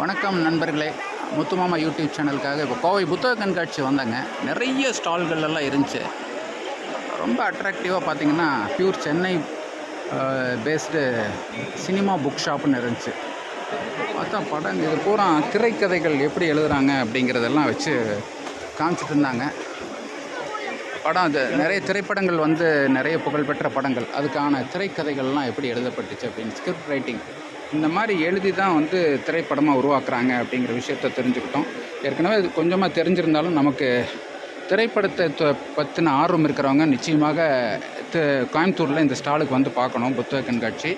வணக்கம் நண்பர்களே. முத்துமாமா யூடியூப் சேனலுக்காக இப்போ கோவை புத்தக கண்காட்சி வந்தாங்க. நிறைய ஸ்டால்கள்லாம் இருந்துச்சு. ரொம்ப அட்ராக்டிவாக பார்த்தீங்கன்னா pure Chennai based cinema book ஷாப்னு இருந்துச்சு. பார்த்தா படம் இது பூரா திரைக்கதைகள் எப்படி எழுதுகிறாங்க அப்படிங்கிறதெல்லாம் வச்சு காமிச்சிட்டு இருந்தாங்க. படம் அது நிறைய திரைப்படங்கள் வந்து நிறைய புகழ்பெற்ற படங்கள். அதுக்கான திரைக்கதைகள்லாம் எப்படி எழுதப்பட்டுச்சு அப்படின்னு ஸ்கிரிப்ட் ரைட்டிங் இந்த மாதிரி எழுதி தான் வந்து திரைப்படமாக உருவாக்குறாங்க அப்படிங்கிற விஷயத்த தெரிஞ்சுக்கிட்டோம். ஏற்கனவே இது கொஞ்சமாக தெரிஞ்சிருந்தாலும் நமக்கு திரைப்படத்தை பற்றின ஆர்வம் இருக்கிறவங்க நிச்சயமாக கோயம்புத்தூரில் இந்த ஸ்டாலுக்கு வந்து பார்க்கணும். புத்தக கண்காட்சி.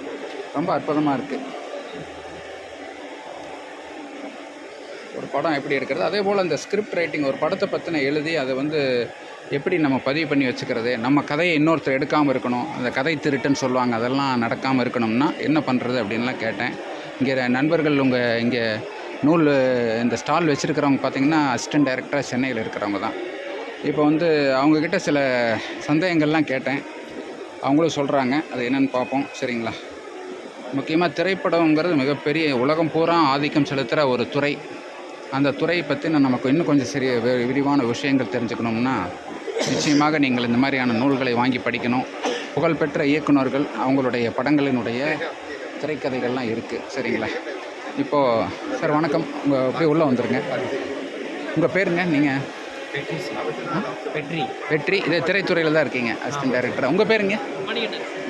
ரொம்ப அற்புதமாக இருக்குது ஒரு படம் எப்படி எடுக்கிறது அதே போல் இந்த ஸ்கிரிப்ட் ரைட்டிங் ஒரு படத்தை பற்றின எழுதி அதை வந்து எப்படி நம்ம பதிவு பண்ணி வச்சுக்கிறது? நம்ம கதையை இன்னொருத்தர் எடுக்காமல் இருக்கணும். அந்த கதை திருட்டுன்னு சொல்லுவாங்க. அதெல்லாம் நடக்காமல் இருக்கணும்னா என்ன பண்ணுறது அப்படின்லாம் கேட்டேன். இங்கே நண்பர்கள் உங்கள் இங்கே நூல் இந்த ஸ்டால் வச்சுருக்கிறவங்க பார்த்தீங்கன்னா அசிஸ்டன்ட் டைரக்டராக சென்னையில் இருக்கிறவங்க தான். இப்போ வந்து அவங்கக்கிட்ட சில சந்தேகங்கள்லாம் கேட்டேன். அவங்களும் சொல்கிறாங்க அது என்னென்னு பார்ப்போம். சரிங்களா? முக்கியமாக திரைப்படங்கிறது மிகப்பெரிய உலகம் பூரா ஆதிக்கம் செலுத்துகிற ஒரு துறை. அந்த துறையை பற்றின நமக்கு இன்னும் கொஞ்சம் சிறிய வி- விரிவான விஷயங்கள் தெரிஞ்சுக்கணும்னா நிச்சயமாக நீங்கள் இந்த மாதிரியான நூல்களை வாங்கி படிக்கணும். புகழ்பெற்ற இயக்குனர்கள் அவங்களுடைய படங்களினுடைய திரைக்கதைகள்லாம் இருக்குது சரிங்களா? இப்போது சார் வணக்கம். உங்கள் அப்படியே உள்ளே வந்துருங்க. உங்கள் பேருங்க? நீங்கள் வெற்றி வெற்றி இதே திரைத்துறையில் தான் இருக்கீங்க அசிஸ்டன்ட் டைரக்டர் உங்கள் பேருங்க?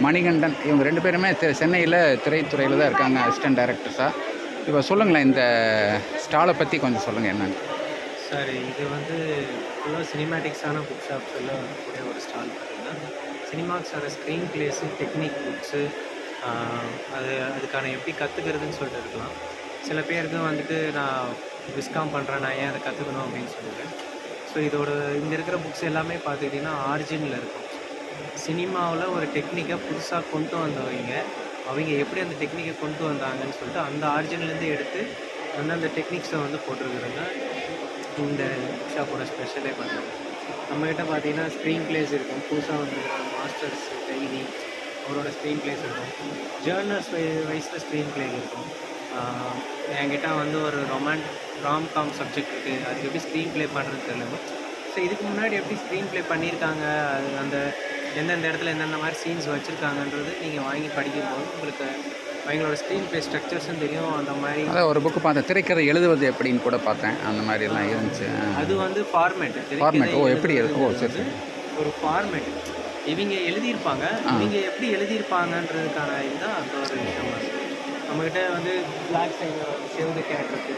மணிகண்டன். இவங்க ரெண்டு பேருமே சென்னையில் திரைத்துறையில் தான் இருக்காங்க அசிஸ்டன்ட் டைரக்டர்ஸாக இப்போ சொல்லுங்களேன் இந்த ஸ்டாலை பற்றி கொஞ்சம் சொல்லுங்கள் என்னன்னு. சார் இது வந்து ஃபுல்லாக சினிமேட்டிக்ஸான புக் ஷாப்ஸ் எல்லாம் கூடிய ஒரு ஸ்டால் பார்த்தீங்கன்னா சினிமாக்ஸான ஸ்க்ரீன் பிளேஸு டெக்னிக் புக்ஸு அது அதுக்கான எப்படி கற்றுக்கிறதுன்னு சொல்லிட்டு இருக்கலாம். சில பேருக்கு வந்துட்டு நான் டிஸ்காம் பண்ணுறேன் நான் ஏன் அதை கற்றுக்கணும் அப்படின்னு சொல்லிட்டு. ஸோ இதோட இங்கே இருக்கிற புக்ஸ் எல்லாமே பார்த்துக்கிட்டிங்கன்னா ஆரிஜினில் இருக்கும். சினிமாவில் ஒரு டெக்னிக்கை புதுசாக கொண்டு வந்தவங்க அவங்க எப்படி அந்த டெக்னிக்கை கொண்டு வந்தாங்கன்னு சொல்லிட்டு அந்த ஆரிஜின்லேருந்து எடுத்து வந்து அந்த டெக்னிக்ஸை வந்து போட்டிருக்கிறதுங்க இந்த ஷாப்போட ஸ்பெஷலே பண்ணுறது நம்மக்கிட்ட பார்த்தீங்கன்னா ஸ்க்ரீன் பிளேஸ் இருக்கும். புதுசாக வந்துருக்கிற மாஸ்டர்ஸ் டெய்லி அவரோட ஸ்க்ரீன் பிளேஸ் இருக்கும். ஜேர்னல்ஸ் வைஸில் ஸ்க்ரீன் பிளே இருக்கும். என்கிட்ட வந்து ஒரு ரொமான்ட் ராம் காம் சப்ஜெக்ட் இருக்குது அது எப்படி ஸ்க்ரீன் ப்ளே பண்ணுறது தெரியல. ஸோ இதுக்கு முன்னாடி எப்படி ஸ்க்ரீன் ப்ளே பண்ணியிருக்காங்க? அது அந்த எந்தெந்த இடத்துல எந்தெந்த மாதிரி சீன்ஸ் வச்சுருக்காங்கன்றது நீங்கள் வாங்கி படிக்கும்போது உங்களுக்கு அவங்களோட ஸ்க்ரீன் ப்ளே ஸ்ட்ரக்சர்ஸும் தெரியும் அந்த மாதிரி. அதான் ஒரு புக்கு பார்த்தேன். திரைக்கதை எழுதுவது எப்படின்னு கூட பார்த்தேன். அந்த மாதிரிலாம் இருந்துச்சு. அது வந்து ஃபார்மேட் ஃபார்மேட் ஓ எப்படி ஓ சரி சரி. ஒரு ஃபார்மேட் இவங்க எழுதியிருப்பாங்க. இவங்க எப்படி எழுதியிருப்பாங்கன்றதுக்கான இதுதான் அந்த ஒரு விஷயமா இருக்குது நம்மக்கிட்ட வந்து பிளாக் சைடு சேவ் கேரக்டருக்கு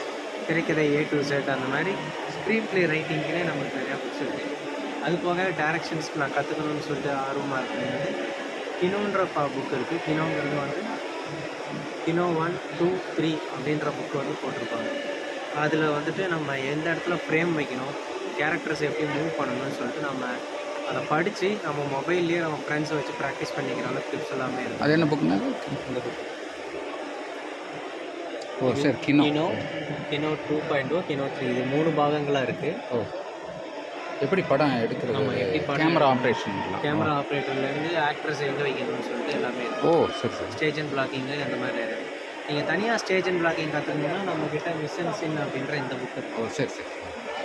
திரைக்கதை ஏ டு செட் அந்த மாதிரி ஸ்க்ரீன் ப்ளே ரைட்டிங்லேயே நமக்கு நிறையா புக்ஸ் இருக்குது அது போக டேரக்ஷன்ஸ்க்கு நான் கற்றுக்கணும்னு சொல்லிட்டு ஆர்வமாக இருக்கிறது கினோன்ற புக் இருக்குது கினோங்கிறது வந்து கினோ ஒன் டூ த்ரீ அப்படின்ற புக் வந்து போட்டிருப்பாங்க. அதில் வந்துட்டு நம்ம எந்த இடத்துல ஃப்ரேம் வைக்கணும் கேரக்டர்ஸ் எப்படி மூவ் பண்ணணும்னு சொல்லிட்டு நம்ம அதை படித்து நம்ம மொபைல்லேயே நம்ம ஃப்ரெண்ட்ஸை வச்சு ப்ராக்டிஸ் பண்ணிக்கிற அளவுக்கு டிப்ஸ் எல்லாமே இருக்கும் அது என்ன புக்குங்க இந்த புக் ஓ சரி Kino Kino Kino two point O Kino three இது மூணு பாகங்களாக இருக்குது ஓ. எப்படி படம் எடுக்கிறது? ஆமா, எப்படி கேமரா ஆப்ரேஷன் கேமரா ஆப்ரேட்டர்லேருந்து ஆக்ட்ரஸ் எங்கே வைக்கணும்னு சொல்லிட்டு எல்லாமே ஓ சரி சரி. ஸ்டேஜ் அண்ட் பிளாக்கிங்கு அந்த மாதிரி நீங்கள் தனியாக ஸ்டேஜ் அண்ட் பிளாக்கிங் கற்றுக்கணும்னா நம்மக்கிட்ட மிஷன் சின் அப்படின்ற இந்த புக் இருக்குது ஓ சரி சரி.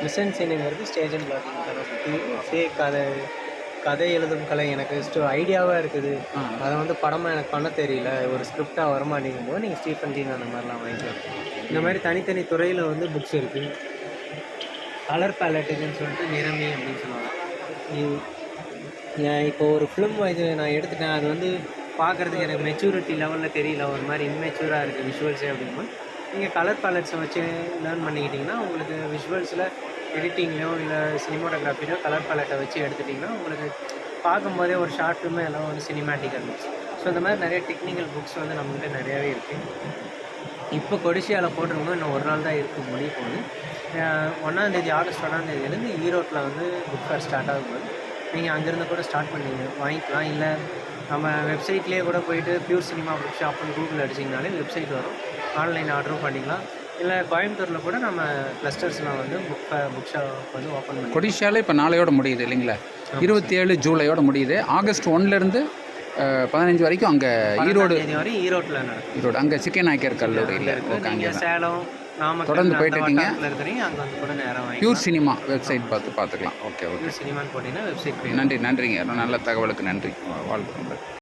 மிஷன் சீனுங்கிறது ஸ்டேஜ் அண்ட் பிளாக்கிங் சுற்றி சே கதை கதை எழுதும் கலை எனக்கு ஸ்டோ ஐடியாவாக இருக்குது. அதை வந்து படமாக எனக்கு பண்ண தெரியல. ஒரு ஸ்கிரிப்டாக வரமாட்டேங்கும் போது நீங்கள் ஸ்டீஃபன் கிங் அந்த மாதிரிலாம் வாங்கிக்கலாம் இந்த மாதிரி தனித்தனி துறையில் வந்து புக்ஸ் இருக்குது கலர் பேலட்டுன்னு சொல்லிட்டு நிறமி அப்படின்னு சொல்லுவாங்க. இப்போ ஒரு ஃபிலிம் இது நான் எடுத்துட்டேன். அது வந்து பார்க்குறதுக்கு எனக்கு மெச்சூரிட்டி லெவலில் தெரியல. ஒரு மாதிரி இம்மெச்சூராக இருக்குது விஷுவல்ஸே அப்படின்னா. நீங்கள் கலர் பேலட்ஸை வச்சு லேர்ன் பண்ணிக்கிட்டிங்கன்னா உங்களுக்கு விஷுவல்ஸில் எடிட்டிங்லையோ இல்லை சினிமோட்டோகிராஃபிலையோ கலர் பேலட்டை வச்சு எடுத்துட்டிங்கன்னா உங்களுக்கு பார்க்கும்போதே ஒரு ஷார்ட் ஃபிலிமே எல்லாம் வந்து சினிமேட்டிக் இருந்துச்சு. ஸோ இந்த மாதிரி நிறைய டெக்னிக்கல் புக்ஸ் வந்து நம்மகிட்ட நிறையாவே இருக்குது இப்போ கொடிசியாவில் போட்டிருக்கோம் இன்னும் ஒரு நாள் தான் இருக்குது முடிய போகுது. ஒன்றாந்தேதி ஆகஸ்ட் ஒன்றாந்தேதியிலேருந்து ஈரோட்டில் வந்து புக் ஃபேர் ஸ்டார்ட் ஆகும்போது நீங்கள் அங்கேருந்து கூட ஸ்டார்ட் பண்ணி வாங்கிக்கலாம். இல்லை நம்ம வெப்சைட்லேயே கூட போயிட்டு பியூர் சினிமா புக் ஷாப்னு கூகுள் அடிச்சிங்கனாலே வெப்சைட் வரும். ஆன்லைன் ஆர்டரும் பண்ணிக்கலாம். இல்லை கோயம்புத்தூரில் கூட நம்ம கிளஸ்டர்ஸ்லாம் வந்து புக் புக் ஷாப் வந்து ஓப்பன் பண்ணி கொடிஷால இப்போ நாளையோட முடியுது இல்லைங்களா? இருபத்தி ஏழு ஜூலையோட முடியுது. ஆகஸ்ட் ஒன்லேருந்து பதினஞ்சு வரைக்கும் அங்கே ஈரோடு வரை ஈரோட்டில் ஈரோடு. அங்கே சிக்கன் நாயக்கர் கல்லூரியில் இருக்கு. அங்கே சேலம் தொடர்ந்து போயிட்டு இருக்கீங்க. வட்டாரத்துல இருக்கிறீங்க அங்கே வந்து கூட நேரம் பியூர் சினிமா வெப்சைட் பார்த்து பார்த்துக்கலாம். ஓகே ஓகே சினிமான்னு போட்டிங்கன்னா வெப்சைட் நன்றி நன்றிங்க. நல்ல தகவலுக்கு நன்றி. வாழ்த்துக்கள்.